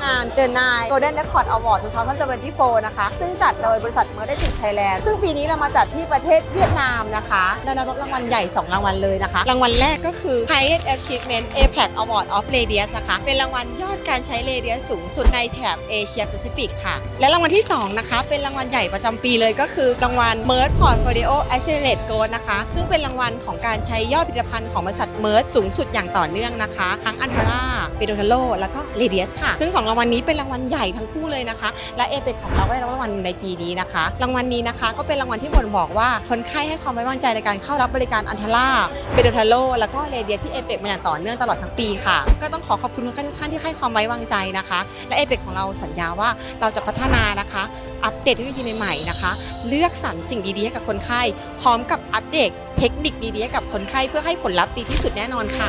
ใน Golden Record Award 2024 นะคะ ซึ่งจัดโดยบริษัท m e r d i c Thailand ซึ่งปีนี้เรามาจัดที่ประเทศเวียดนามนะคะและได้รับรางวัลใหญ่ 2 รางวัลเลยนะคะ รางวัลแรกก็คือ Highest Achievement APAC Award of Radius นะคะ เป็นรางวัลยอดการใช้ Radius สูงสุดในแถบเอเชียแปซิฟิกค่ะ และรางวัลที่ 2 นะคะ เป็นรางวัลใหญ่ประจำปีเลยก็คือ รางวัล m e r d Portfolio Accelerate Growth นะคะ ซึ่งเป็นรางวัลของการใช้ยอดผลิตภัณฑ์ของบริษัท m e r d สูงสุดอย่างต่อเนื่องนะคะ ทั้งอัน t ราเปโดทาโลแล้วก็ Radius ค่ะ ซึ่ง2รางวัลนี้เป็นรางวัลใหญ่ทั้งคู่เลยนะคะ และเอเปกของเราก็ได้รับรางวัลในปีนี้นะคะ รางวัลนี้นะคะก็เป็นรางวัลที่บ่งบอกว่าคนไข้ให้ความไว้วางใจในการเข้ารับบริการอันทาร่าเปโดทาโลแล้วก็เรเดียที่เอเปกมาอย่างต่อเนื่องตลอดทั้งปีค่ะ ก็ต้องขอขอบคุณทุกท่านทุกท่านที่ให้ความไว้วางใจนะคะ และเอเปกของเราสัญญาว่าเราจะพัฒนานะคะ อัปเดตเทคโนโลยีใหม่ๆนะคะ เลือกสรรสิ่งดีๆให้กับคนไข้พร้อมกับอัปเดตเทคนิคดีๆให้กับคนไข้เพื่อให้ผลลัพธ์ดีที่สุดแน่นอนค่ะ